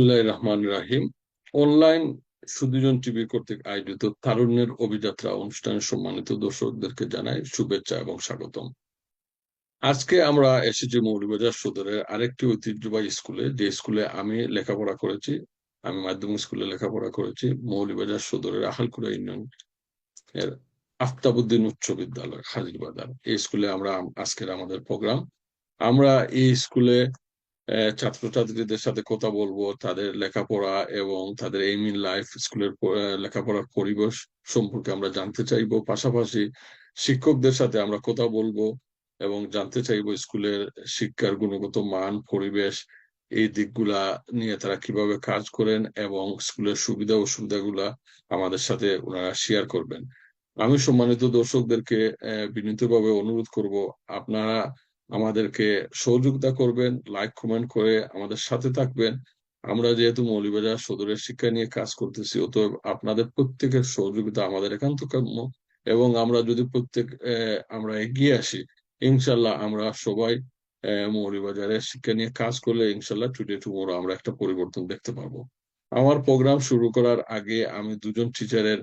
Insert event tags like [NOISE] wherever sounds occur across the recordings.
Rahman Rahim online সুদীজন TV কর্তৃক আয়োজিত তারুণ্যের অভিযাত্রা অনুষ্ঠানের সম্মানিত দর্শকদেরকে জানাই শুভেচ্ছা এবং স্বাগতম। আজকে আমরা এসেছি মৌলভীবাজার সদরের আরেকটি ঐতিহ্যবাহী স্কুলে, যে স্কুলে আমি লেখাপড়া করেছি, আমি মাধ্যমিক স্কুলে লেখাপড়া করেছি, মৌলভীবাজার সদরের আহালকুড়া ইউনিয়ন এর আফতাবুদ্দিন উচ্চ বিদ্যালয়, হাজিরবাজার। এই স্কুলে আমরা আজকের আমাদের প্রোগ্রাম। আমরা এই স্কুলে ছাত্রছাত্রীদের সাথে কথা বলব, তাদের লেখাপড়া এবং তাদের এইম ইন লাইফ স্কুলের লেখাপড়ার পরিবেশ সম্পর্কে আমরা জানতে চাইব। পাশাপাশি শিক্ষকদের সাথে আমরা কথা বলব এবং জানতে চাইব স্কুলের শিক্ষার গুণগত মান, পরিবেশ, এই দিকগুলা নিয়ে তারা কীভাবে কাজ করেন এবং স্কুলের সুবিধা অসুবিধাগুলা আমাদের সাথে ওনারা শেয়ার করবেন। আমি সম্মানিত দর্শকদেরকে বিনীতভাবে অনুরোধ করব, আপনারা আমাদেরকে সহযোগিতা করবেন লাইক কমেন্ট করে আমাদের সাথে থাকবেন। আমরা যেহেতু মৌলিবাজার সদরের শিক্ষা নিয়ে কাজ করতেছি, অতএব আপনাদের প্রত্যেকের সহযোগিতা আমাদের একান্ত কাম্য এবং আমরা যদি প্রত্যেক আমরা এগিয়ে আসি, ইনশাল্লাহ আমরা সবাই মৌলিবাজারের শিক্ষা নিয়ে কাজ করলে ইনশাল্লাহ টুডে টুমোরো আমরা একটা পরিবর্তন দেখতে পাবো। আমার প্রোগ্রাম শুরু করার আগে আমি দুজন টিচারের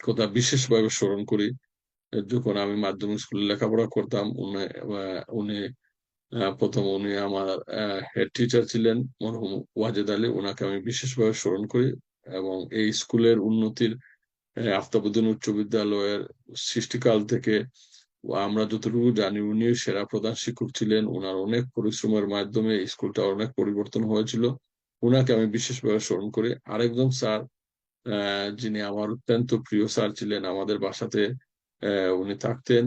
কথা বিশেষভাবে স্মরণ করি। যখন আমি মাধ্যমিক স্কুলে লেখাপড়া করতাম। উনি উনি প্রথম উনি আমার হেড টিচার ছিলেন মরহুম ওয়াজেদ আলী। ওনাকে আমি বিশেষভাবে স্মরণ করি এবং এই স্কুলের উন্নতির আফতাবুদ্দিন উচ্চ বিদ্যালয়ের সৃষ্টিকাল থেকে আমরা যতটুকু জানি উনি সেরা প্রধান শিক্ষক ছিলেন। ওনার অনেক পরিশ্রমের মাধ্যমে স্কুলটা অনেক পরিবর্তন হয়েছিল। ওনাকে আমি বিশেষভাবে স্মরণ করি। আরেকজন স্যার যিনি আমার অত্যন্ত প্রিয় স্যার ছিলেন আমাদের বাসাতে উনি থাকতেন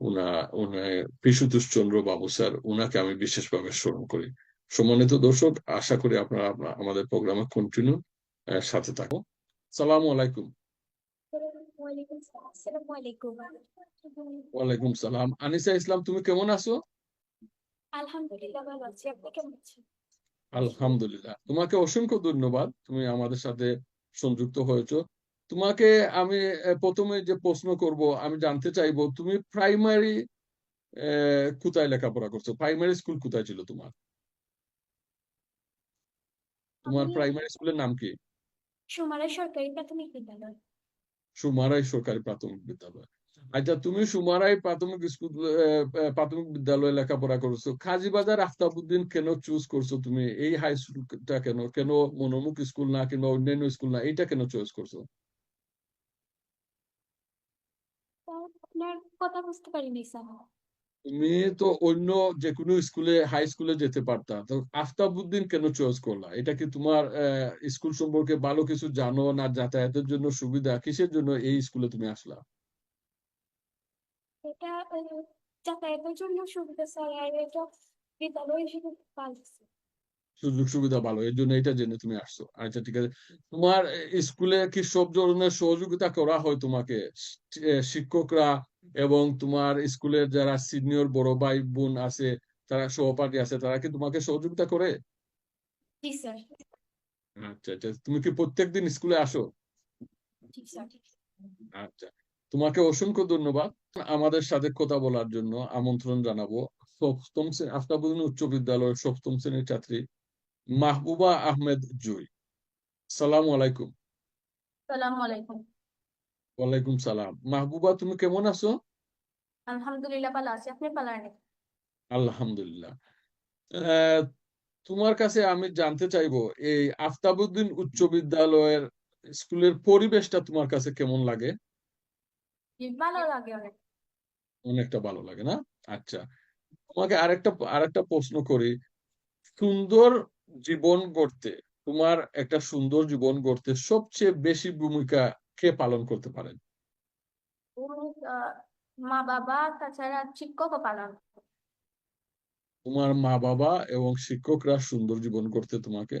উনা উনি পিসুতোষ চন্দ্র বাবু স্যার উনাকে আমি বিশেষভাবে স্মরণ করি। সম্মানিত দর্শক আশা করি আপনারা আমাদের প্রোগ্রামে কন্টিনিউ সাথে থাকো সালাম আলাইকুম। ওয়ালাইকুম সালাম। আনিসা ইসলাম তুমি কেমন আছো? আলহামদুলিল্লাহ ভালো আছি। আপনি কেমন আছেন? আলহামদুলিল্লাহ। তোমাকে অসংখ্য ধন্যবাদ। তুমি আমাদের সাথে সংযুক্ত হয়েছো। তোমাকে আমি প্রথমে যে প্রশ্ন করব আমি জানতে চাইব তুমি প্রাইমারি কোথায় লেখাপড়া করছ? প্রাইমারি স্কুল কোথায় ছিল তোমার? তোমার প্রাইমারি স্কুলের নাম কি? সুমারা সরকারি প্রাথমিক বিদ্যালয়। সুমারাই সরকারি প্রাথমিক বিদ্যালয়। আচ্ছা তুমি সুমারাই প্রাথমিক স্কুল প্রাথমিক বিদ্যালয়ে লেখাপড়া করছ। খাজিবাজার আফতাবুদ্দিন কেন চুজ করছ তুমি? এই হাই স্কুলটা কেন? কেন মনোমুখ স্কুল না কিংবা অন্যান্য স্কুল না? এইটা কেন চয়েস করছ? আপনার কথা বুঝতে পারিনি স্যার। তুমি তো অন্য যে কোনো স্কুলে হাই স্কুলে যেতে পারতা। তো আফতাবুদ্দিন কেন চয়েস করলা? এটা কি তোমার স্কুল সম্পর্কে ভালো কিছু জানো না যাতায়াতের জন্য সুবিধা? কিসের জন্য এই স্কুলে তুমি আসলা? এটা যাতায়াতের জন্য সুবিধা স্যার। আর এটা বিদ্যালয় হিসেবে ভালো সুযোগ সুবিধা ভালো। এর জন্য এটা জেনে তুমি আসছো। আচ্ছা ঠিক আছে। তোমার স্কুলে কি সব ধরনের সহযোগিতা করা হয় তোমাকে? শিক্ষকরা এবং তোমার স্কুলের যারা সিনিয়র বড় ভাই বোন আছে তারা সহপাঠী আছে তারা কি তোমাকে সহযোগিতা করে? আচ্ছা আচ্ছা। তুমি কি প্রত্যেকদিন স্কুলে আসো? আচ্ছা। তোমাকে অসংখ্য ধন্যবাদ আমাদের সাথে কথা বলার জন্য। আমন্ত্রণ জানাব। সপ্তম শ্রেণি আফতাবুদ্দিন উচ্চ বিদ্যালয়ের সপ্তম শ্রেণির ছাত্রী। মাহবুবা আহমেদ জুই। সালাম আলাইকুম। সালাম আলাইকুম। ওয়ালাইকুম সালাম। মাহবুবা তুমি কেমন আছো? আলহামদুলিল্লাহ ভালো আছি। আপনি ভালো আছেন? আলহামদুলিল্লাহ। তোমার কাছে আমি জানতে চাইব এই আফতাবুদ্দিন উচ্চ বিদ্যালয়ের স্কুলের পরিবেশটা তোমার কাছে কেমন লাগে? ভালো লাগে অনেক। অনেকটা ভালো লাগে না? আচ্ছা। তোমাকে আরেকটা আরেকটা প্রশ্ন করি। সুন্দর জীবন গড়তে তোমার একটা সুন্দর জীবন গড়তে সবচেয়ে বেশি ভূমিকা কে পালন করতে পারেন মা বাবা তাছাড়া শিক্ষকও পালন তোমার মা বাবা এবং শিক্ষকরা সুন্দর জীবন করতে তোমাকে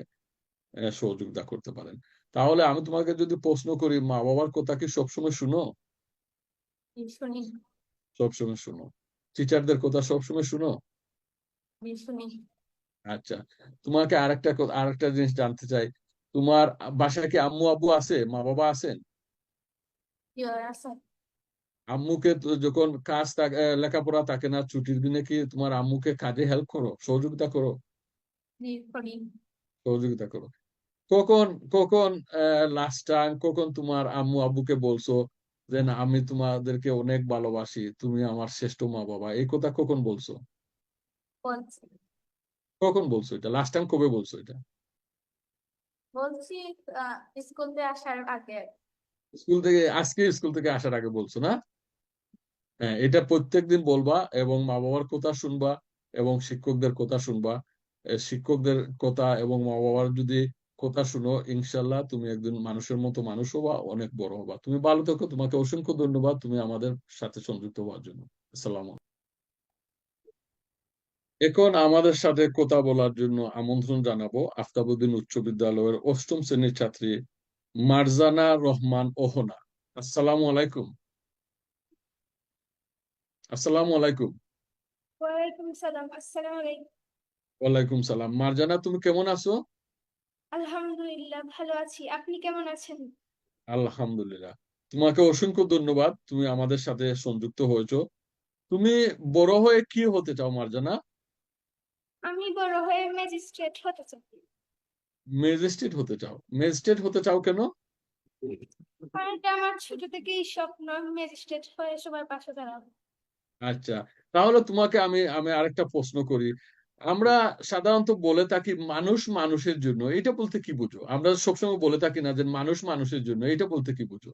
সহযোগিতা করতে পারেন। তাহলে আমি তোমাকে যদি প্রশ্ন করি মা বাবার কথা কি সবসময় শুনো? শুনি। সবসময় শুনো। টিচারদের কথা সবসময় শুনো? শুনি। আচ্ছা তোমাকে আরেকটা আরেকটা জিনিস জানতে চাই। তোমার বাসায় কি আম্মু আব্বু আছে? মা বাবা আছেন? আম্মুকে যখন কাজ লেখাপড়া থাকে না ছুটির দিনে কি তোমার আম্মুকে কাজে হেল্প করো? সহযোগিতা করো? সহযোগিতা করো। কখন কখন লাস্ট টাইম কখন তোমার আম্মু আব্বুকে বলছো যে না আমি তোমাদেরকে অনেক ভালোবাসি তুমি আমার শ্রেষ্ঠ মা বাবা এই কথা কখন বলছো? বলছি। কখন বলছো এটা? লাস্ট টাইম কবে বলছো এটা? বলছি স্কুল থেকে আসার আগে। স্কুল থেকে আজকে স্কুল থেকে আসার আগে বলছো না? হ্যাঁ এটা প্রত্যেকদিন বলবা এবং মা বাবার কথা শুনবা এবং শিক্ষকদের কথা শুনবা। শিক্ষকদের কথা এবং মা বাবার যদি কথা শুনো ইনশাল্লাহ তুমি একজন মানুষের মতো মানুষ হবা অনেক বড় হবা। তুমি ভালো থেকো তোমাকে অসংখ্য ধন্যবাদ তুমি আমাদের সাথে সংযুক্ত হওয়ার জন্য। আসসালাম এখন আমাদের সাথে কথা বলার জন্য আমন্ত্রণ জানাব আফতাবুদ্দিন উচ্চ বিদ্যালয়ের অষ্টম শ্রেণির ছাত্রী মারজানা রহমান ওহনা। আসসালামু আলাইকুম। আসসালামু আলাইকুম। ওয়ালাইকুম সালাম আসসালামু আলাইকুম। ওয়ালাইকুম সালাম। মারজানা তুমি কেমন আছো? আলহামদুলিল্লাহ ভালো আছি। আপনি কেমন আছেন? আলহামদুলিল্লাহ। তোমাকে অসংখ্য ধন্যবাদ তুমি আমাদের সাথে সংযুক্ত হয়েছো। তুমি বড় হয়ে কি হতে চাও মারজানা? আমি বড় হয়ে ম্যাজিস্ট্রেট হতে চাই। ম্যাজিস্ট্রেট হতে চাও? ম্যাজিস্ট্রেট হতে চাও কেন? আমার ছোট থেকেই স্বপ্ন ম্যাজিস্ট্রেট হয়ে সবার পাশে দাঁড়াবো আচ্ছা তাহলে তোমাকে আমি আমি আরেকটা প্রশ্ন করি। আমরা সাধারণত বলে থাকি মানুষ মানুষের জন্য এটা বলতে কি বুঝো? আমরা সবসময় বলে থাকি না যে মানুষ মানুষের জন্য এটা বলতে কি বুঝো?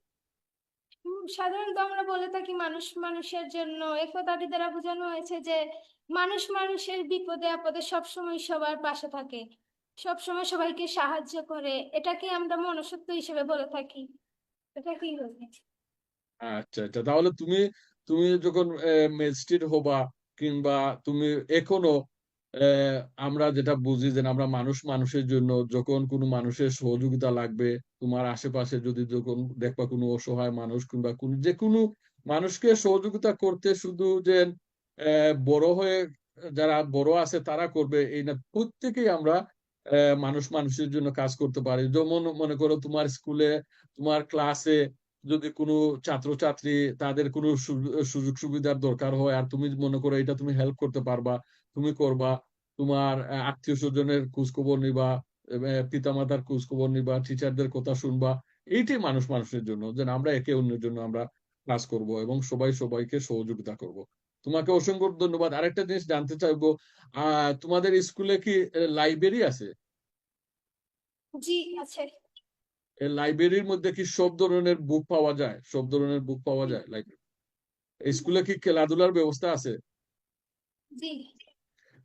সাধারণত আমরা বলে থাকি মানুষ মানুষের জন্য। এ কথাটি দ্বারা বোঝানো হয়েছে যে, মানুষ মানুষের বিপদে আপদে সবসময় সবার পাশে থাকে। সবসময় সবাইকে সাহায্য করে। এটাকে আমরা মনুষ্যত্ব হিসেবে বলে থাকি। এটা কি আচ্ছা আচ্ছা। তাহলে তুমি তুমি যখন ম্যাজিস্ট্রেট হবা কিংবা তুমি এখনও আমরা যেটা বুঝি যে আমরা মানুষ মানুষের জন্য যখন কোনো মানুষের সহযোগিতা লাগবে, তোমার আশেপাশে যদি যখন দেখবা কোনো অসহায় মানুষ কিংবা কোন, যে কোনো মানুষকে সহযোগিতা করতে শুধু যে বড় হয়ে যারা বড় আছে তারা করবে, এই না প্রত্যেকেই আমরা মানুষ মানুষের জন্য কাজ করতে পারি। যেমন মনে করো তোমার স্কুলে, তোমার ক্লাসে যদি কোনো ছাত্রছাত্রী তাদের কোনো সুযোগ সুবিধার দরকার হয় আর তুমি মনে করো এটা তুমি হেল্প করতে পারবা তুমি করবা তোমার আত্মীয় স্বজনের খোঁজ খবর নিবা পিতা মাতার খোঁজ খবর নিবা টিচারদের কথা শুনবা এইটাই মানুষ মানুষের জন্য যে আমরা একে অন্যের জন্য আমরা ক্লাস করব এবং সবাই সবাইকে সহযোগিতা করব। তোমাকে অসংখ্য ধন্যবাদ। আরেকটা জিনিস জানতে চাইব তোমাদের স্কুলে কি লাইব্রেরি আছে? জি আছে। লাইব্রেরির মধ্যে কি সব ধরনের বুক পাওয়া যায়? সব ধরনের বুক পাওয়া যায় লাইব্রেরি স্কুলে কি খেলাধুলার ব্যবস্থা আছে? জি।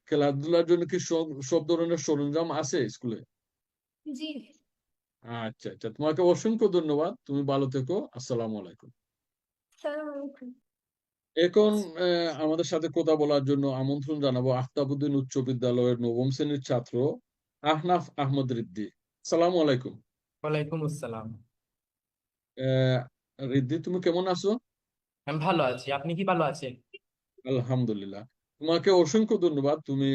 খেলাধুলার জন্য কি সব সব ধরনের সরঞ্জাম আছে স্কুলে? জি। আচ্ছা আচ্ছা তোমাকে অসংখ্য ধন্যবাদ। তুমি ভালো থেকো। আসসালামু আলাইকুম। এখন আমাদের সাথে কথা বলার জন্য আমন্ত্রণ জানাব আফতাবুদ্দিন উচ্চ বিদ্যালয়ের নবম শ্রেণির ছাত্র আহনাফ আহমদ রিদ্দি। সালামু আলাইকুম। ওয়ালাইকুম আসসালাম। আহ, রিদ্দি তুমি কেমন আছো? আমি ভালো আছি। আপনি কি ভালো আছেন? আলহামদুলিল্লাহ। তোমাকে অসংখ্য ধন্যবাদ তুমি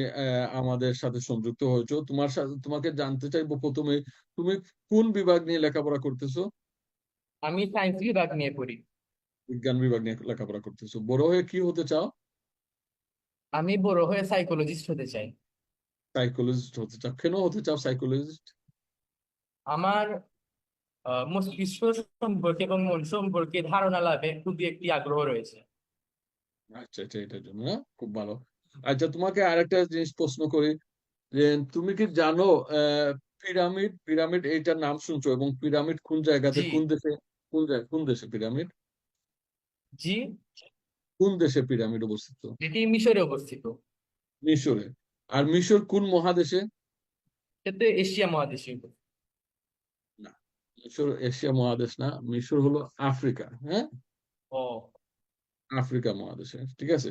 আমাদের সাথে সংযুক্ত হয়েছো। তোমার সাথে তোমাকে জানতে চাইব প্রথমে তুমি কোন বিভাগ নিয়ে লেখাপড়া করতেছো? আমি সায়েন্স বিভাগ নিয়ে পড়ি। বিজ্ঞান বিভাগ নিয়ে লেখাপড়া করতেছো। বড় হয়ে কি হতে চাও? আমি বড় হয়ে সাইকোলজিস্ট হতে চাই। সাইকোলজিস্ট হতে চাও। কেন হতে চাও সাইকোলজিস্ট আমার মস্তিষ্ক সম্পর্কে এবং মন সম্পর্কে ধারণা লাভে খুবই একটি আগ্রহ রয়েছে। আচ্ছা আচ্ছা এটার জন্য খুব ভালো। আচ্ছা তোমাকে আরেকটা জিনিস প্রশ্ন করি। যে তুমি কি জানো পিরামিড পিরামিড এইটার নাম শুনছো? এবং পিরামিড কোন জায়গাতে কোন দেশে কোন জায়গায় কোন দেশে পিরামিড? জি। কোন দেশে পিরামিড অবস্থিত? এটি মিশরে অবস্থিত। মিশরে। আর মিশর কোন মহাদেশে? এতে এশিয়া মহাদেশে। না মিশর এশিয়া মহাদেশ না মিশর হলো আফ্রিকা হ্যাঁ? ও আফ্রিকা মহাদেশে ঠিক আছে?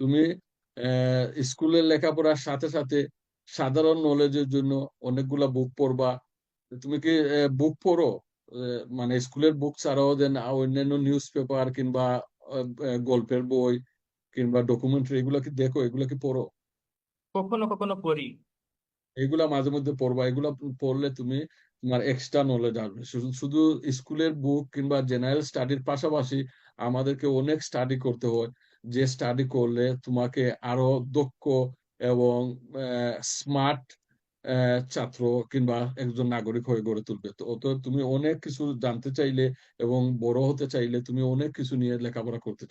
তুমি স্কুলের লেখাপড়ার সাথে সাথে সাধারণ নলেজের জন্য অনেকগুলা বুক পড়বা। তুমি কি বুক পড়ো? মানে স্কুলের বুক ছাড়াও দেন অন্যান্য নিউজ পেপার কিংবা গল্পের বই কিংবা ডকুমেন্টারি এগুলা কি দেখো? এগুলো কি পড়ো? কখনো কখনো পড়ি। এগুলা মাঝে মধ্যে পড়বা। এগুলা পড়লে তুমি তোমার এক্সট্রা নলেজ আসবে। শুধু স্কুলের বুক কিংবা জেনারেল স্টাডির পাশাপাশি আমাদেরকে অনেক স্টাডি করতে হয়। যে স্টাডি করলে তোমাকে আরও দক্ষ এবং স্মার্ট ছাত্র কিংবা একজন নাগরিক হয়ে গড়ে তুলবে। তো তো তুমি অনেক কিছু জানতে চাইলে এবং বড় হতে চাইলে তুমি অনেক কিছু নিয়ে লেখাপড়া করতে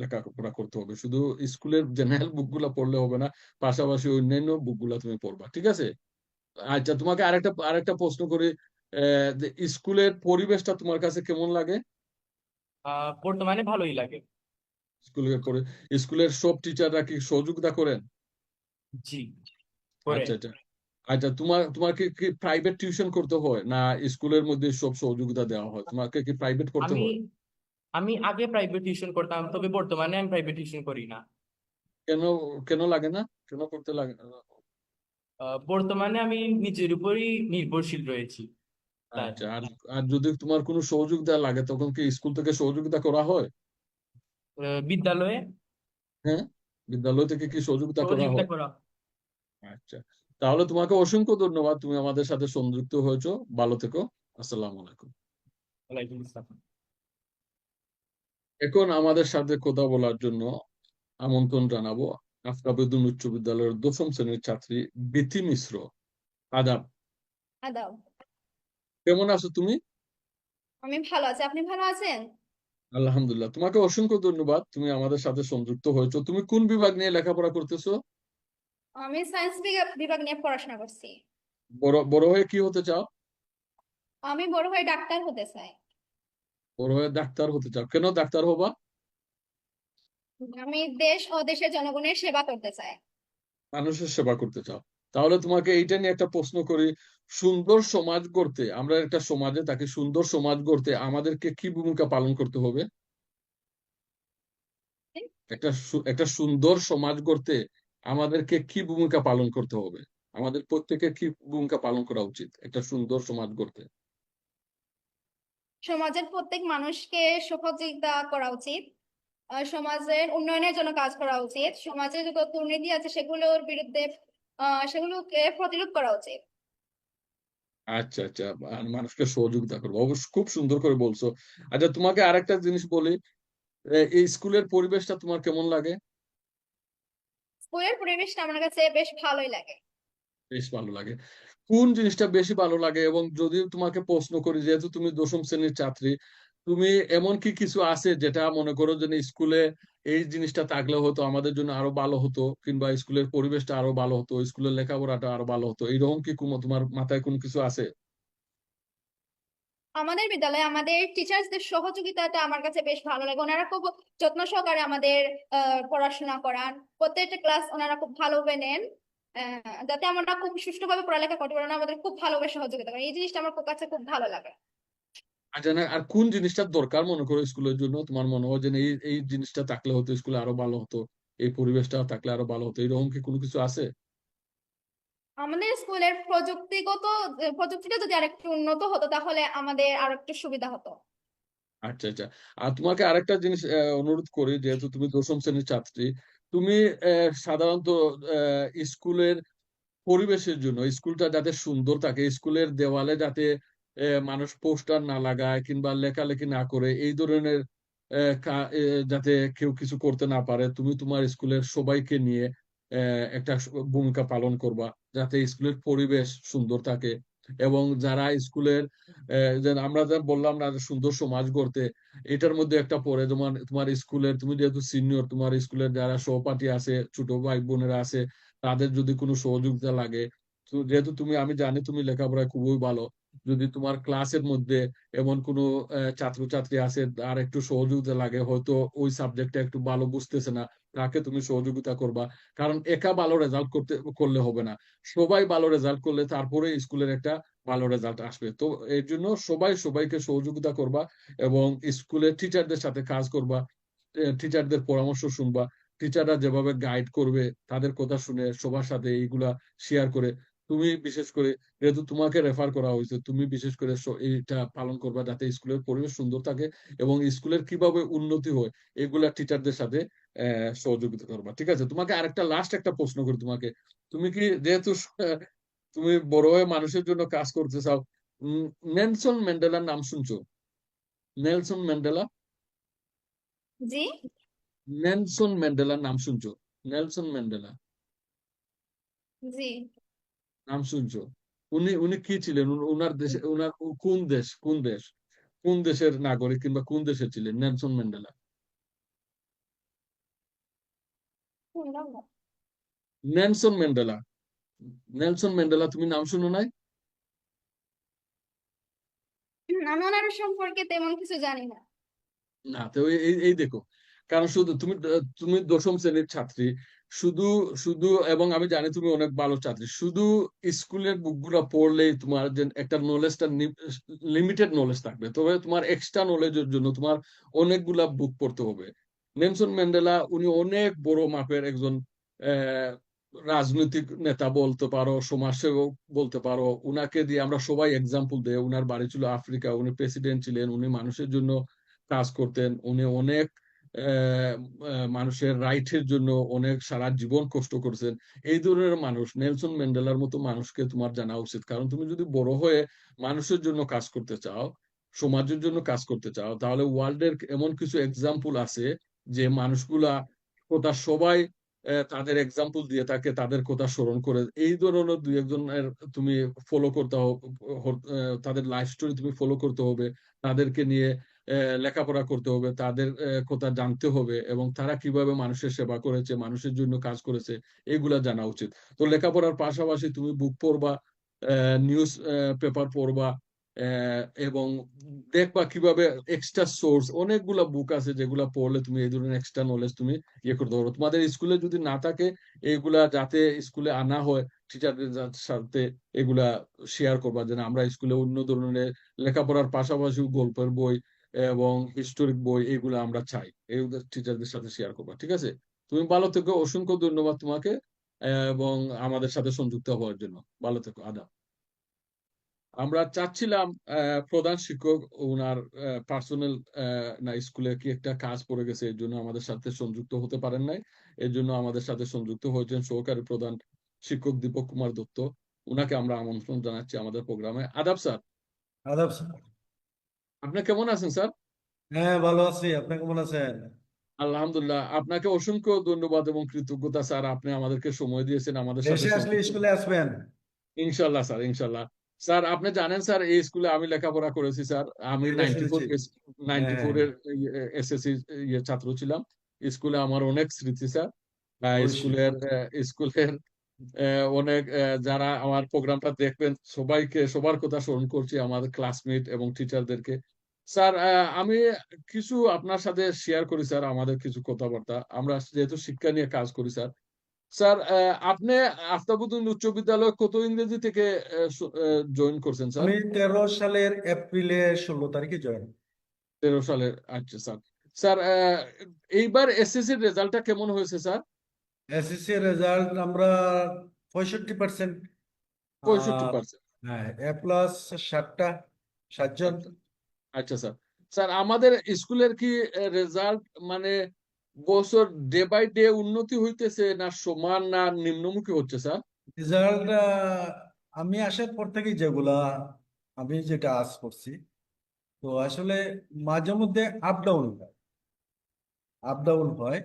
লেখাপড়া করতে হবে। শুধু স্কুলের জেনারেল বুকগুলা পড়লে হবে না, পাশাপাশি অন্যান্য বুকগুলা তুমি পড়বা। ঠিক আছে? আচ্ছা তোমাকে আরেকটা আরেকটা প্রশ্ন করি স্কুলের পরিবেশটা তোমার কাছে কেমন লাগে? বর্তমানে ভালোই লাগে। স্কুলের পরি স্কুলের সব টিচাররা কি সহযোগিতা করেন? জি আচ্ছা আচ্ছা। আচ্ছা তোমার তোমাকে কি প্রাইভেট টিউশন করতে হয় না স্কুলের মধ্যে সব সহযোগিতা দেওয়া হয়? তোমাকে কি প্রাইভেট করতে আমি হয়? আমি আগে প্রাইভেট টিউশন করতাম তবে বর্তমানে আমি প্রাইভেট টিউশন করি না। কেন কেন লাগে না? কেন করতে লাগে না? বর্তমানে আমি নিজের উপরই নির্ভরশীল রয়েছি। আচ্ছা আর আর যদি তোমার কোনো সহযোগিতা লাগে তখন কি স্কুল থেকে সহযোগিতা করা হয়? বিদ্যালয়ে। হ্যাঁ? বিদ্যালয় থেকে কি সহযোগিতা করা হয়? আচ্ছা তাহলে তোমাকে অসংখ্য ধন্যবাদ তুমি আমাদের সাথে সংযুক্ত হয়েছো। ভালো থেকো আসসালামু আলাইকুম। ওয়ালাইকুম আসসালাম। এখন আমাদের সাথে কথা বলার জন্য আমন্ত্রণ জানাব। আফতাবেদুন উচ্চ বিদ্যালয়ের দশম শ্রেণির ছাত্রী বিথি মিশ্র আদাব আদাব কেমন আছো তুমি আমি ভালো আছি আপনি ভালো আছেন? আলহামদুলিল্লাহ তোমাকে অসংখ্য ধন্যবাদ তুমি আমাদের সাথে সংযুক্ত হয়েছো তুমি কোন বিভাগ নিয়ে লেখাপড়া করতেছো আমি সায়েন্স বিভাগ নিয়ে পড়াশোনা করছি বড় বড় হয়ে কি হতে চাও আমি বড় হয়ে ডাক্তার হতে চাই বড় হয়ে ডাক্তার হতে চাও কেন ডাক্তার হবা আমি দেশ ও দেশের জনগণের সেবা করতে চাই। মানুষের সেবা করতে চাও। তাহলে তোমাকে এইটা নিয়ে একটা প্রশ্ন করি সুন্দর সমাজ গড়তে আমরা একটা সমাজে তাকে সুন্দর সমাজ গড়তে আমাদেরকে কি ভূমিকা পালন করতে হবে? একটা একটা সুন্দর সমাজ গড়তে আমাদেরকে কি ভূমিকা পালন করতে হবে? আমাদের প্রত্যেকের কি ভূমিকা পালন করা উচিত একটা সুন্দর সমাজ গড়তে? সমাজের প্রত্যেক মানুষকে সহযোগিতা করা উচিত। সমাজের উন্নয়নের জন্য কাজ করা উচিত। সমাজে যত দুর্নীতি আছে সেগুলোর বিরুদ্ধে সেগুলোকে প্রতিরোধ করা উচিত। আচ্ছা আচ্ছা। মানুষকে সহযোগিতা করব। অবশ্য খুব সুন্দর করে বলছো। আচ্ছা তোমাকে আরেকটা জিনিস বলি। এই স্কুলের পরিবেশটা তোমার কেমন লাগে? স্কুলের পরিবেশটা আমার কাছে বেশ ভালোই লাগে। বেশ ভালো লাগে। কোন জিনিসটা বেশি ভালো লাগে? এবং যদি তোমাকে প্রশ্ন করি যেহেতু তুমি দশম শ্রেণির ছাত্রী তুমি এমন কি কিছু আছে যেটা মনে করো যে স্কুলে এই জিনিসটা থাকলে হতো, আমাদের জন্য আরও ভালো হতো, কিংবা স্কুলের পরিবেশটা আরও ভালো হতো স্কুলের লেখাপড়াটা আরও ভালো হতো? এইরকম কি কোনো তোমার মাথায় কোনো কিছু আছে? আমাদের বিদ্যালয়ে আমাদের টিচার্সদের সহযোগিতাটা আমার কাছে বেশ ভালো লাগে। ওনারা খুব যত্ন সহকারে আমাদের পড়াশোনা করান। প্রত্যেকটা ক্লাস ওনারা খুব ভালোভাবে নেন যাতে আমরা খুব সুষ্ঠুভাবে পড়ালেখা করতে পারি। ওনারা আমাদের খুব ভালোভাবে সহযোগিতা করেন। এই জিনিসটা আমার কাছে খুব ভালো লাগে। আচ্ছা না আর কোন জিনিসটা দরকার মনে করো স্কুলের জন্য? তোমার মনে হয় যে এই এই জিনিসটা থাকলে হতো স্কুলে আরও ভালো হতো এই পরিবেশটা থাকলে আরও ভালো হতো এরকম কি কোনো কিছু আছে? আমাদের স্কুলের প্রযুক্তিগত প্রযুক্তিটা যদি আরেকটু উন্নত হতো তাহলে আমাদের আরও একটু সুবিধা হতো। আচ্ছা আচ্ছা। আর তোমাকে আরেকটা জিনিস অনুরোধ করি যেহেতু তুমি দশম শ্রেণির ছাত্রী তুমি সাধারণত স্কুলের পরিবেশের জন্য স্কুলটা যাতে সুন্দর থাকে স্কুলের দেওয়ালে যাতে মানুষ পোস্টার না লাগায় কিংবা লেখালেখি না করে, এই ধরনের যাতে কেউ কিছু করতে না পারে, তুমি তোমার স্কুলের সবাইকে নিয়ে একটা ভূমিকা পালন করবা, যাতে স্কুলের পরিবেশ সুন্দর থাকে এবং যারা স্কুলের আমরা যা বললাম না সুন্দর সমাজ গড়তে, এটার মধ্যে একটা পড়ে যেমন তোমার স্কুলের, তুমি যেহেতু সিনিয়র তোমার স্কুলের যারা সহপাঠী আছে, ছোট ভাই বোনেরা আছে, তাদের যদি কোনো সহযোগিতা লাগে যেহেতু তুমি, আমি জানি তুমি লেখাপড়ায় খুবই ভালো যদি তোমার ক্লাসের মধ্যে এমন কোনো ছাত্রছাত্রী আছে আর একটু সহযোগিতা লাগে, হয়তো ওই সাবজেক্টটা একটু ভালো বুঝতেছে না, তাকে তুমি সহযোগিতা করবা। কারণ একা ভালো রেজাল্ট করতে, করলে হবে না। সবাই ভালো রেজাল্ট করলে তারপরে স্কুলের একটা ভালো রেজাল্ট আসবে। তো এর জন্য সবাই সবাইকে সহযোগিতা করবা এবং স্কুলের টিচারদের সাথে কাজ করবা টিচারদের পরামর্শ শুনবা। টিচাররা যেভাবে গাইড করবে, তাদের কথা শুনে সবার সাথে এইগুলা শেয়ার করে তুমি বিশেষ করে যেহেতু তোমাকে রেফার করা হয়েছে তুমি বিশেষ করে এইটা পালন করবা যাতে স্কুলের পরিবেশ সুন্দর থাকে এবং স্কুলের কীভাবে উন্নতি হয় এগুলা টিচারদের সাথে সহযোগিতা করবা। ঠিক আছে? তোমাকে আরেকটা লাস্ট একটা প্রশ্ন করি তোমাকে। তুমি কি যেহেতু তুমি বড় হয়ে মানুষের জন্য কাজ করতে চাও নেলসন ম্যান্ডেলার নাম শুনছো? Nelson Mandela? জি। নেলসন ম্যান্ডেলার নাম শুনছো? Nelson Mandela? জি। নাম শুনছো? উনি উনি কি ছিলেন? উনার দেশে উনার কোন দেশ কোন দেশ? কোন দেশের নাগরিক কিংবা কোন দেশে ছিলেন Nelson Mandela? Nelson Mandela. Nelson Mandela তুমি নাম শুনো নাই? আমি সম্পর্কে তেমন কিছু জানি না। না তো এই দেখো কারণ শুধু তুমি তুমি দশম শ্রেণির ছাত্রী শুধু শুধু, এবং আমি জানি তুমি অনেক ভালো ছাত্রী, শুধু স্কুলের বুকগুলো পড়লেই তোমার একটা নলেজটা লিমিটেড নলেজ থাকবে। তবে তোমার এক্সট্রা নলেজের জন্য তোমার অনেকগুলা বুক পড়তে হবে। নেলসন ম্যান্ডেলা, উনি অনেক বড় মাপের একজন রাজনৈতিক নেতা বলতে পারো, সমাজসেবক বলতে পারো। উনাকে দিয়ে আমরা সবাই এক্সাম্পল দেই। উনার বাড়ি ছিল আফ্রিকা, উনি প্রেসিডেন্ট ছিলেন, উনি মানুষের জন্য কাজ করতেন, উনি অনেক মানুষের রাইটের জন্য অনেক সারা জীবন কষ্ট করেছেন। এই ধরনের মানুষ, নেলসন ম্যান্ডেলার মতো মানুষকে তোমার জানা উচিত। কারণ তুমি যদি বড় হয়ে মানুষের জন্য কাজ করতে চাও, সমাজের জন্য কাজ করতে চাও, তাহলে ওয়ার্ল্ডের এমন কিছু এক্সাম্পল আছে যে মানুষগুলা কথা সবাই তাদের এক্সাম্পল দিয়ে থাকে, তাদের কথা স্মরণ করে। এই ধরনের দুই একজনের তুমি ফলো করতে তাদের লাইফ স্টোরি তুমি ফলো করতে হবে, তাদেরকে নিয়ে লেখাপড়া করতে হবে, তাদের কথা জানতে হবে এবং তারা কীভাবে মানুষের সেবা করেছে, মানুষের জন্য কাজ করেছে, এগুলা জানা উচিত। তো লেখাপড়ার পাশাপাশি তুমি বুক পড়বা নিউজ পেপার পড়বা এবং দেখবা কীভাবে এক্সট্রা সোর্স অনেকগুলা বুক আছে যেগুলা পড়লে তুমি এই ধরনের এক্সট্রা নলেজ তুমি ইয়ে করতে পারো। তোমাদের স্কুলে যদি না থাকে, এগুলা যাতে স্কুলে আনা হয় টিচারদের সাথে এগুলা শেয়ার করবা। যেন আমরা স্কুলে অন্য ধরনের লেখাপড়ার পাশাপাশি গল্পের বই এবং হিস্টোরিক বই এগুলো আমরা চাই। এগুলো টিচারদের সাথে শেয়ার করবা, ঠিক আছে? তুমি ভালো থেকো, অসংখ্য ধন্যবাদ তোমাকে, এবং আমাদের সাথে সংযুক্ত হওয়ার জন্য। ভালো থেকো, আদাব। আমরা চাচ্ছিলাম প্রধান শিক্ষক ওনার পার্সোনাল না স্কুলে কি একটা কাজ পড়ে গেছে, এর জন্য আমাদের সাথে সংযুক্ত হতে পারেন নাই। এর জন্য আমাদের সাথে সংযুক্ত হয়েছেন সহকারী প্রধান শিক্ষক দীপক কুমার দত্ত। ওনাকে আমরা আমন্ত্রণ জানাচ্ছি আমাদের প্রোগ্রামে আদাব স্যার। আদাব স্যার। আপনি কেমন আছেন স্যার? হ্যাঁ ভালো আছি। আপনি কেমন আছেন? আলহামদুলিল্লাহ। আপনাকে অসংখ্য ধন্যবাদ এবং কৃতজ্ঞতা স্যার। আপনি আমাদেরকে সময় দিয়েছেন আমাদের সাথে আসলে স্কুলে আসবেন। ইনশাল্লাহ স্যার ইনশাল্লাহ। স্যার আপনি জানেন স্যার এই স্কুলে আমি লেখাপড়া করেছি স্যার। আমি নাইনটি ফোর। নাইনটি হ্যাঁ। ফোর এর এসএসসি ইয়ে ছাত্র ছিলাম। স্কুলে আমার অনেক স্মৃতি স্যার। স্কুলের স্কুলের অনেক যারা আমার প্রোগ্রামটা দেখবেন সবাইকে সবার কথা স্মরণ করছি। আমাদের ক্লাসমেট এবং টিচারদেরকে স্যার আমি কিছু আপনার সাথে শেয়ার করি স্যার আমাদের কিছু কথাবার্তা। আমরা যেহেতু শিক্ষা নিয়ে কাজ করি স্যার। স্যার আপনি আফতাবুদ্দিন উচ্চ বিদ্যালয় কত ইংরেজি থেকে জয়েন করছেন স্যার? আমি তেরো সালের এপ্রিলের ষোলো তারিখে জয়েন তেরো সালে আচ্ছা স্যার। স্যার এইবার এসএসসি রেজাল্টটা কেমন হয়েছে স্যার? এসএসসি রেজাল্ট আমরা পঁয়ষট্টি পার্সেন্ট পঁয়ষট্টি পার্সেন্ট হ্যাঁ এ প্লাস ষাটটা সাতজন। আচ্ছা স্যার। স্যার আমাদের স্কুলের কি রেজাল্ট মানে বছর ডে বাই ডে উন্নতি হইতেছে না সমান না নিম্নমুখী হচ্ছে স্যার? রেজাল্ট আমি আসার পর থেকেই যেগুলা আমি যেটা আস করছি তো আসলে মাঝে মধ্যে আপ ডাউন হয়। আপ ডাউন হয়।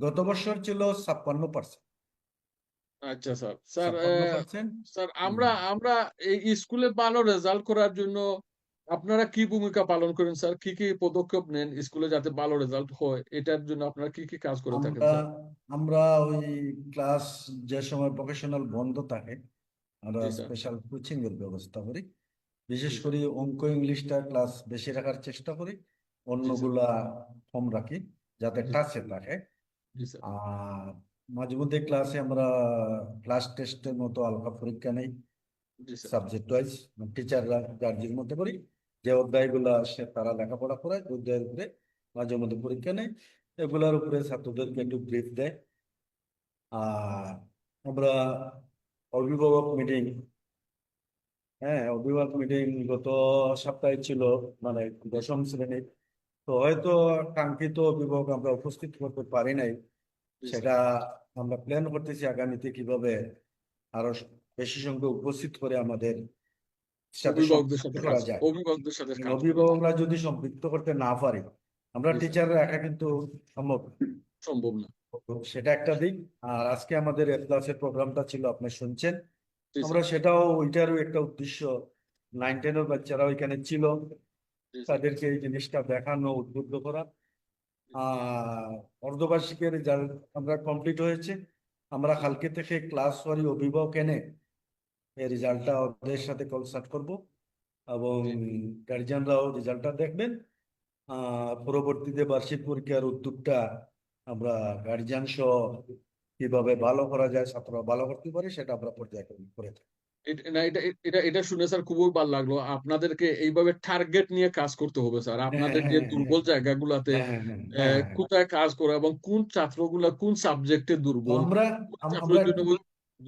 গত বছর ছিল ছাপ্পান্ন পার্সেন্ট আচ্ছা স্যার। স্যার স্যার আমরা আমরা এই স্কুলে ভালো রেজাল্ট করার জন্য আপনারা কি ভূমিকা পালন করেন স্যার? কি কি পদক্ষেপ নেন স্কুলে যাতে ভালো রেজাল্ট হয়? এটার জন্য আপনারা কি কি কাজ করে থাকেন আমরা ওই ক্লাস যে সময় ভোকেশনাল বন্ধ থাকে আমরা স্পেশাল কোচিং এর ব্যবস্থা করি। বিশেষ করে অঙ্ক ইংলিশটা ক্লাস বেশি রাখার চেষ্টা করি অন্যগুলা কম রাখি যাতে টাচে থাকে। আর মাঝে মধ্যে ক্লাসে আমরা ক্লাস টেস্টের মতো হালকা পরীক্ষা নেই সাবজেক্ট ওয়াইজ টিচাররা গার্জির মধ্যে করি। যে অধ্যায়গুলো আসে তারা লেখাপড়া করায় অধ্যায়ের উপরে মাঝে মধ্যে পরীক্ষা নেয়। এগুলোর উপরে ছাত্রদেরকে একটু ব্রিফ দেয়। আর আমরা অভিভাবক মিটিং হ্যাঁ অভিভাবক মিটিং গত সপ্তাহে ছিল মানে দশম শ্রেণির তো হয়তো কাঙ্ক্ষিত অভিভাবক আমরা উপস্থিত করতে পারি নাই। সেটা আমরা প্ল্যান করতেছি আগামীতে কীভাবে আরও বেশি সংখ্যক উপস্থিত করে আমাদের সাথে অভিভাবকদের সাথে অভিভাবকরা যদি সম্পৃক্ত করতে না পারি আমরা টিচাররা একা কিন্তু সম্ভব সম্ভব না। সেটা একটা দিক। আর আজকে আমাদের ক্লাসের প্রোগ্রামটা ছিল আপনি শুনছেন। আমরা সেটাও ওইটারও একটা উদ্দেশ্য। নাইন টেনের বাচ্চারা ওইখানে ছিল। তাদেরকে এই জিনিসটা দেখানো উদ্বুদ্ধ করা। আহ অর্ধবার্ষিকের রেজাল্ট আমরা কমপ্লিট হয়েছে আমরা কালকে থেকে ক্লাস ওয়ারি অভিভাবক এনে এই রেজাল্টটা ওদের সাথে কনসাল্ট করব এবং গার্জিয়ানরাও রেজাল্টটা দেখবেন। পরবর্তীতে বার্ষিক পরীক্ষার উদ্যোগটা আমরা গার্জিয়ান সহ কীভাবে ভালো করা যায় ছাত্ররা ভালো করতে পারে সেটা আমরা পর্যায়ক্রমে করে থাকি এটা না এটা এটা এটা শুনে স্যার খুবই ভালো লাগল। আপনাদেরকে এইভাবে টার্গেট নিয়ে কাজ করতে হবে স্যার। আপনাদের যে হ্যাঁ, দুর্বল জায়গাগুলোতে হ্যাঁ হ্যাঁ হ্যাঁ। হ্যাঁ হ্যাঁ কোথায় কাজ করে এবং কোন ছাত্রগুলা কোন সাবজেক্টে দুর্বল? আমরা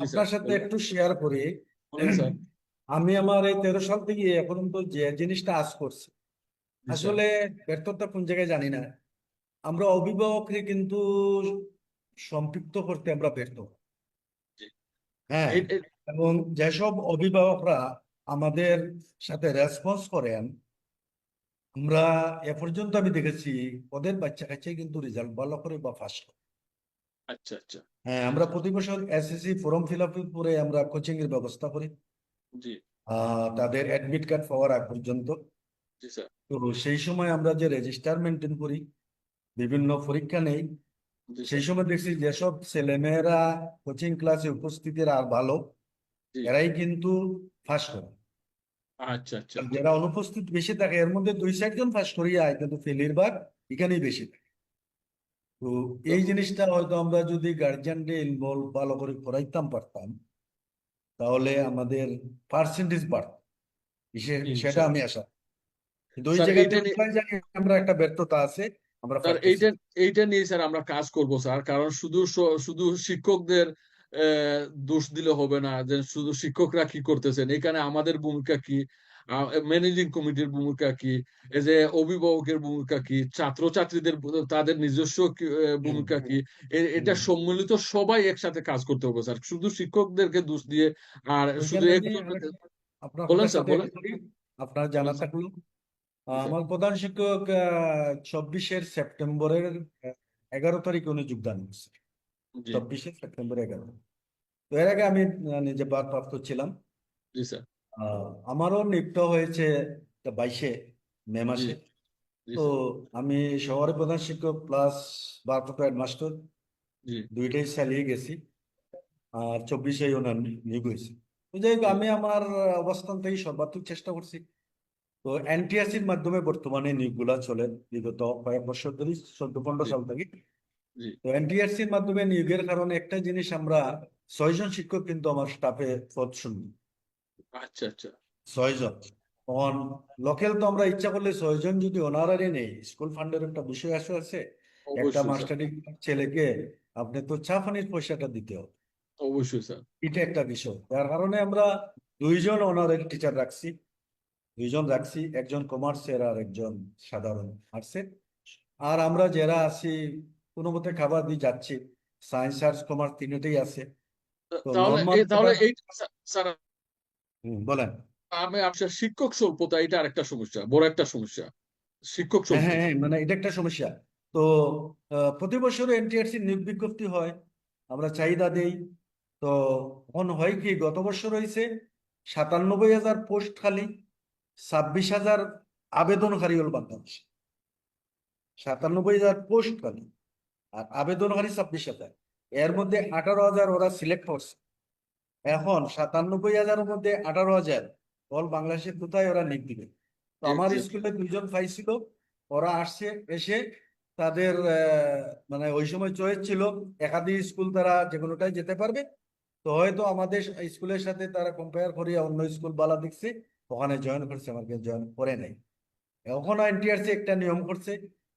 আপনার সাথে একটু শেয়ার করি। [CLEARS THROAT] আমি আমার এই তেরো সাল থেকে এখন পর্যন্ত যে জিনিসটা আজ করছি আসলে ব্যর্থতা কোন জায়গায় জানি না। আমরা অভিভাবককে কিন্তু সম্পৃক্ত করতে আমরা ব্যর্থ। হ্যাঁ এবং যেসব অভিভাবকরা আমাদের সাথে রেসপন্স করেন আমরা এ পর্যন্ত আমি দেখেছি ওদের বাচ্চা কাছে কিন্তু রেজাল্ট ভালো করে বা ফার্স্ট করে। আচ্ছা আচ্ছা। হ্যাঁ আমরা প্রতি বছর এসএসসি ফর্ম ফিল আপ করে আমরা কোচিং এর ব্যবস্থা করি। জি। তাদের অ্যাডমিট কার্ড পাওয়ার আগ পর্যন্ত। জি স্যার। তো সেই সময় আমরা যে রেজিস্টার মেনটেন করি বিভিন্ন পরীক্ষা নেই সেই সময় দেখছি যেসব ছেলেমেয়েরা কোচিং ক্লাসে উপস্থিতের আর ভালো এরাই কিন্তু ফার্স্ট করে। আচ্ছা আচ্ছা। যারা অনুপস্থিত বেশি থাকে এর মধ্যে দুই চারজন ফার্স্ট করিয়ে কিন্তু ফেলির ভাগ এখানেই বেশি থাকে। তো এই জিনিসটা হয়তো আমরা যদি গার্জিয়ানদের ইনভলভ ভালো করে করাইতাম পারতাম তাহলে আমাদের পার্সেন্টেজ বাড়ত। সেটা আমি আশা কিন্তু ওই আমরা একটা ব্যর্থতা আছে আমরা স্যার এইটা এইটা নিয়ে স্যার আমরা কাজ করব স্যার। কারণ শুধু শুধু শিক্ষকদের আহ, দোষ দিলে হবে না যে শুধু শিক্ষকরা কি করতেছেন? এখানে আমাদের ভূমিকা কি? ম্যানেজিং কমিটির ভূমিকা কি? এই যে অভিভাবকের ভূমিকা কি? ছাত্রছাত্রীদের ভূ- তাদের নিজস্ব ভূমিকা কি? এটা সম্মিলিত সবাই একসাথে কাজ করতে হবে স্যার। শুধু শিক্ষকদেরকে দোষ দিয়ে আর শুধু বলেন স্যার, বলেন। আপনার জানা। থাকল আমার প্রধান শিক্ষক চব্বিশের সেপ্টেম্বরের এগারো তারিখে উনি যোগদান করছে চব্বিশে সেপ্টেম্বর এগারো। তো এর আগে আমি নিজে ভারপ্রাপ্ত ছিলাম। জি স্যার। আমারও নিযুক্ত হয়েছে বাইশে মে মাসে। তো আমি শহরে প্রধান শিক্ষক প্লাস ভারপ্রাপ্ত হেডমাস্টার দুইটাই চালিয়ে গেছি আর চব্বিশে ওনার নিয়োগ হয়েছে। যাই হোক আমি আমার অবস্থান থেকে সর্বাত্মক চেষ্টা করছি। তো এনটিআরসির মাধ্যমে বর্তমানে নিয়োগগুলা চলে বিগত কয়েক বছর ধরে চোদ্দ পনেরো সাল থেকে। তো এনটিআরসির মাধ্যমে নিয়োগের কারণে একটা জিনিস আমরা ছয়জন শিক্ষক কিন্তু আমার স্টাফে পদ শূন্য আচ্ছা আচ্ছা। ছয়জন তখন লোকাল তো আমরা ইচ্ছা করলে ছয়জন যদি অনারারি নেই স্কুল ফান্ডের একটা বিষয় আসে আছে একটা মাস্টারি ছেলেকে আপনি তো চা পানির পয়সাটা দিতে হবে। অবশ্যই স্যার। এটা একটা বিষয়। যার কারণে আমরা দুইজন অনারারি টিচার রাখছি। দুইজন রাখছি একজন কমার্সের আর একজন সাধারণ আর্টসের আর আমরা যারা আছি কোনো মতে খাবার দিয়ে যাচ্ছি সায়েন্স আর্টস কমার্স তিনটেই আছে। তো তাহলে তাহলে এই স্যার বলেন। আমি আপনার শিক্ষক স্বল্পতা এটা আরেকটা সমস্যা বড় একটা সমস্যা শিক্ষক হ্যাঁ স্বল্পতা। হ্যাঁ হ্যাঁ, মানে এটা একটা সমস্যা। তো প্রতি বছর এনটিআরসি নিয়োগ বিজ্ঞপ্তি হয় আমরা চাহিদা দেই। তো এখন হয় কি গত বছর হয়েছে সাতানব্বই হাজার পোস্ট খালি ছাব্বিশ হাজার আবেদনকারী হল বাংলাদেশ। সাতানব্বই হাজার পোস্ট খালি আর আবেদনকারী ছাব্বিশ হাজার। এর মধ্যে আঠারো হাজার ওরা সিলেক্ট করছে। এখন সাতানব্বই হাজারের মধ্যে আঠারো হাজার। অল বাংলাদেশে কোথায় ওরা নিয়োগ দিবে? তো আমার স্কুলে দুইজন পাইছিল ওরা আসছে এসে তাদের মানে ওই সময় চয়েস ছিল একাধিক স্কুল তারা যে কোনোটাই যেতে পারবে। তো হয়তো আমাদের স্কুলের সাথে তারা কম্পেয়ার করিয়া অন্য স্কুল বালা দেখছে ওখানে জয়েন করছে আমাকে জয়েন করে নাই। এখন এনটিআরসি একটা নিয়ম করছে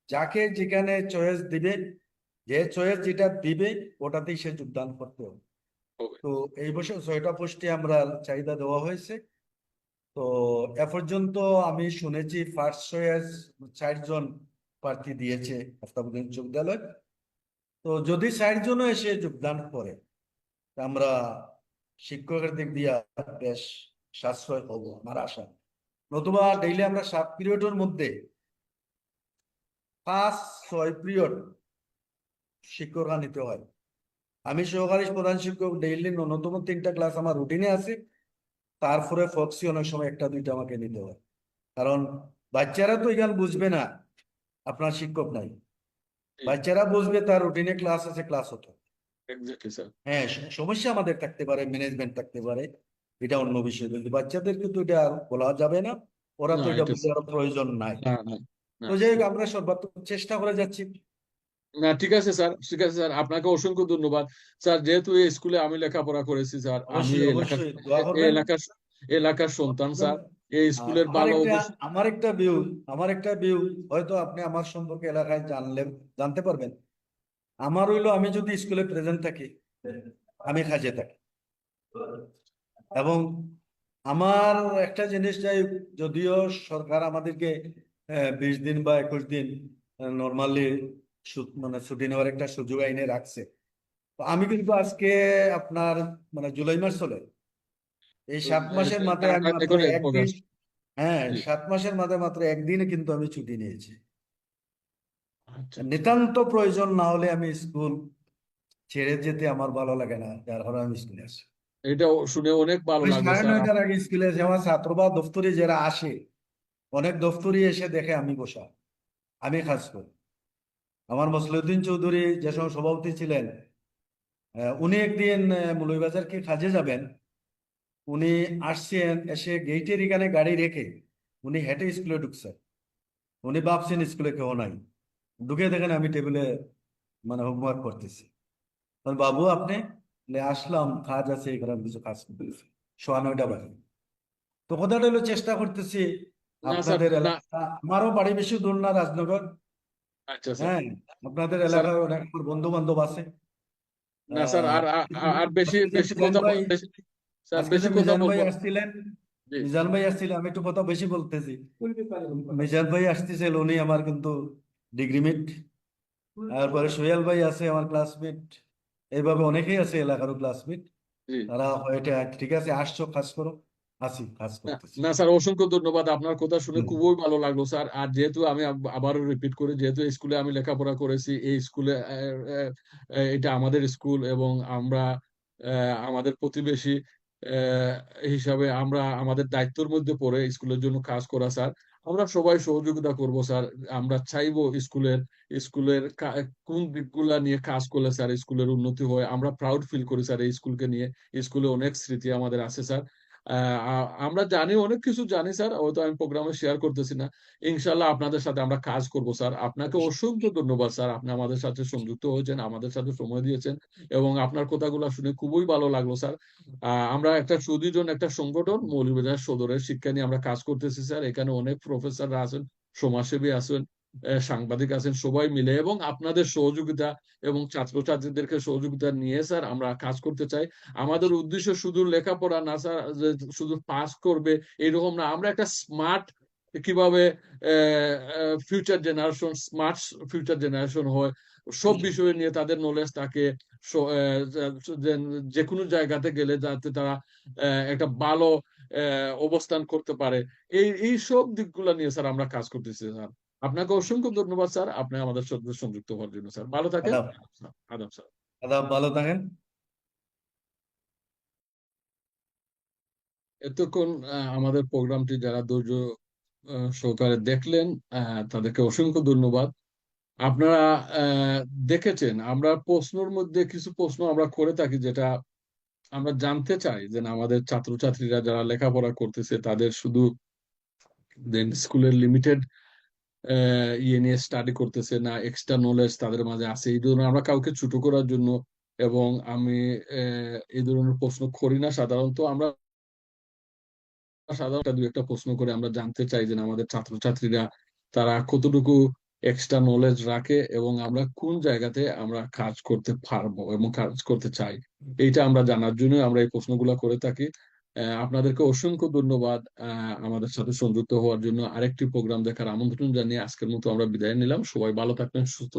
যাকে যেখানে চয়েস দিবে যে চয়েস যেটা দিবে ওটাতেই সে যোগদান করতে হবে হবে। তো এই বছর ছয়টা পোস্টে আমরা চাহিদা দেওয়া হয়েছে। তো এ পর্যন্ত আমি শুনেছি ফার্স্ট চয়েস ষাট জন প্রার্থী দিয়েছে আফতাবুদ্দিন তো যদি ষাট জনও এসে যোগদান করে আমরা শিক্ষকের দিক দিয়ে বেশ সাশ্রয় হব আমার আশা। নতুবা ডেইলি আমরা সাত পিরিয়ডের মধ্যে পাঁচ, ছয় পিরিয়ড শিক্ষকরা নিতে হয়। আমি সহকারী প্রধান শিক্ষক ডেইলি ন্যূনতম তিনটা ক্লাস আমার রুটিনে আছে। তারপরে ফক্সি অনেক সময় একটা দুইটা আমাকে নিতে হয়। কারণ বাচ্চারা তো এখানে বুঝবে না আপনার শিক্ষক নাই। বাচ্চারা বুঝবে তার রুটিনে ক্লাস আছে ক্লাস হতো হ্যাঁ সমস্যা আমাদের থাকতে পারে ম্যানেজমেন্ট থাকতে পারে এটা অন্য বিষয়। কিন্তু বাচ্চাদের কিন্তু এটা আর বলা যাবে না ওরা তো এটা বোঝার প্রয়োজন নাই। তো যাই হোক আমরা সর্বাত্মক চেষ্টা করে যাচ্ছি। না ঠিক আছে স্যার। ঠিক আছে স্যার। আপনাকে অসংখ্য ধন্যবাদ। স্যার যেহেতু এই স্কুলে আমি লেখাপড়া করেছি স্যার আমি এলাকার এলাকার সন্তান স্যার। এই স্কুলের ভালো আমার একটা ভিউ আমার একটা ভিউ হয়তো আপনি আমার সম্পর্কে এলাকায় জানলে জানতে পারবেন। আমার হইল আমি যদি স্কুলে প্রেজেন্ট থাকি আমি কাজে থাকি। এবং আমার একটা জিনিস যাই যদিও সরকার আমাদেরকে বিশ দিন বা একুশ দিন নর্মালি মানে ছুটি নেওয়ার একটা সুযোগ আইনে রাখছে। তো আমি কিন্তু আজকে আপনার মানে জুলাই মাস চলে এই সাত মাসের মাথায় আমি মাত্র একদিন হ্যাঁ সাত মাসের মাথায় মাত্র একদিনে কিন্তু আমি ছুটি নিয়েছি। আচ্ছা। নিতান্ত প্রয়োজন না হলে আমি স্কুল ছেড়ে যেতে আমার ভালো লাগে না যার কারণে আমি স্কুলে আসি। এটা শুনে অনেক ভালো সাড়ে নয়টার আগে স্কুলে আমার ছাত্র বা দফতরি যারা আসে অনেক দফতরি এসে দেখে আমি বসা। আমি কাজ করি। আমার মসলিউদ্দিন চৌধুরী যে সময় সভাপতি ছিলেন উনি একদিন মৌলভীবাজার কি কাজে যাবেন। উনি আসছেন এসে গেইটের এখানে গাড়ি রেখে উনি হেঁটে স্কুলে ঢুকছেন উনি ভাবছেন স্কুলে কেউ নাই। ঢুকে দেখেন আমি টেবিলে মানে হোমওয়ার্ক করতেছি। বাবু আপনি? আসলাম কাজ আছে এখানে কিছু কাজ করতেছি। সোয়া নয়টা বাজে। তো কথাটা হলো চেষ্টা করতেছি আপনাদের এলাকা আমারও বাড়ি বেশি দূর না রাজনগর। হ্যাঁ আপনাদের এলাকায় অনেক আমার বন্ধু বান্ধব আছে। না স্যার আর আর- বেশি বেশি কথা স্যার বেশি কথা বলব। আসছিলেন মিজান ভাই আসছিলেন আমি একটু কথা বেশি বলতেছি। মিজান ভাই আসতেছিল উনি আমার কিন্তু ডিগ্রি মিট। তারপরে সোহেল ভাই আছে আমার ক্লাসমেট এইভাবে অনেকেই আছে এলাকারও ক্লাসমেট তারা হয়তো ঠিক আছে আসছো কাজ করো। কাজ না করতেছি। না, স্যার অসংখ্য ধন্যবাদ। আপনার কথা শুনে খুবই ভালো লাগল স্যার। আর যেহেতু আমি আব- আবারও রিপিট করি যেহেতু স্কুলে আমি লেখাপড়া করেছি এই স্কুলে এটা আমাদের স্কুল এবং আমরা আমাদের প্রতিবেশী হিসাবে আমরা আমাদের দায়িত্বের মধ্যে পড়ে স্কুলের জন্য কাজ করা স্যার। আমরা সবাই সহযোগিতা করব স্যার। আমরা চাইব স্কুলের স্কুলের কোন দিকগুলা নিয়ে কাজ করলে স্যার স্কুলের উন্নতি হয়। আমরা প্রাউড ফিল করি স্যার এই স্কুলকে নিয়ে। স্কুলে অনেক স্মৃতি আমাদের আছে স্যার। আমরা জানি, অনেক কিছু জানি স্যার, হয়তো আমি প্রোগ্রামে শেয়ার করতেছি না। ইনশাল্লাহ আপনাদের সাথে আমরা কাজ করব স্যার। আপনাকে অসংখ্য ধন্যবাদ স্যার, আপনি আমাদের সাথে সংযুক্ত হয়েছেন, আমাদের সাথে সময় দিয়েছেন এবং আপনার কথাগুলো শুনে খুবই ভালো লাগল স্যার। আমরা একটা সুদীজন একটা সংগঠন, মৌলভীবাজার সদরের শিক্ষা নিয়ে আমরা কাজ করতেছি স্যার। এখানে অনেক প্রফেসররা আছেন, সমাজসেবী আছেন সাংবাদিক আছেন সবাই মিলে এবং আপনাদের সহযোগিতা এবং ছাত্রছাত্রীদেরকে সহযোগিতা নিয়ে স্যার আমরা কাজ করতে চাই। আমাদের উদ্দেশ্য শুধু লেখাপড়া না স্যার শুধু পাস করবে এরকম না। আমরা একটা স্মার্ট কীভাবে future generation smart future generation হয় সব বিষয় নিয়ে তাদের নলেজ থাকে আহ, যে- কোনো জায়গাতে গেলে যাতে তারা আহ, একটা ভালো আহ, অবস্থান করতে পারে। এই এই সব দিকগুলো নিয়ে স্যার আমরা কাজ করতেছি স্যার। আপনাকে অসংখ্য ধন্যবাদ স্যার। আপনি আমাদের সাথে সংযুক্ত হওয়ার জন্য স্যার। ভালো থাকেন। আদাব। স্যার। আদাব ভালো থাকেন। এতক্ষণ আমাদের প্রোগ্রামটি যারা ধৈর্য সহকারে দেখলেন তাদেরকে অসংখ্য ধন্যবাদ। আপনারা দেখেছেন আমরা প্রশ্নর মধ্যে কিছু প্রশ্ন আমরা করে থাকি যেটা আমরা জানতে চাই যে আমাদের ছাত্রছাত্রীরা যারা লেখাপড়া করতেছে তাদের শুধু দেন স্কুলের লিমিটেড ইয়ে নিয়ে স্টাডি করতেছে না এক্সট্রা নলেজ তাদের মাঝে আছে। এই ধরনের আমরা কাউকে ছোট করার জন্য এবং আমি এই ধরনের প্রশ্ন করি না। সাধারণত আমরা সাধারণত দু একটা প্রশ্ন করে আমরা জানতে চাই যে আমাদের ছাত্রছাত্রীরা তারা কতটুকু এক্সট্রা নলেজ রাখে এবং আমরা কোন জায়গাতে আমরা কাজ করতে পারব এবং কাজ করতে চাই। এইটা আমরা জানার জন্য আমরা এই প্রশ্নগুলো করে থাকি। আপনাদেরকে অসংখ্য ধন্যবাদ আমাদের সাথে সংযুক্ত হওয়ার জন্য আরেকটি প্রোগ্রাম দেখার আমন্ত্রণ জানিয়ে আজকের মতো আমরা বিদায় নিলাম। সবাই ভালো থাকবেন, সুস্থ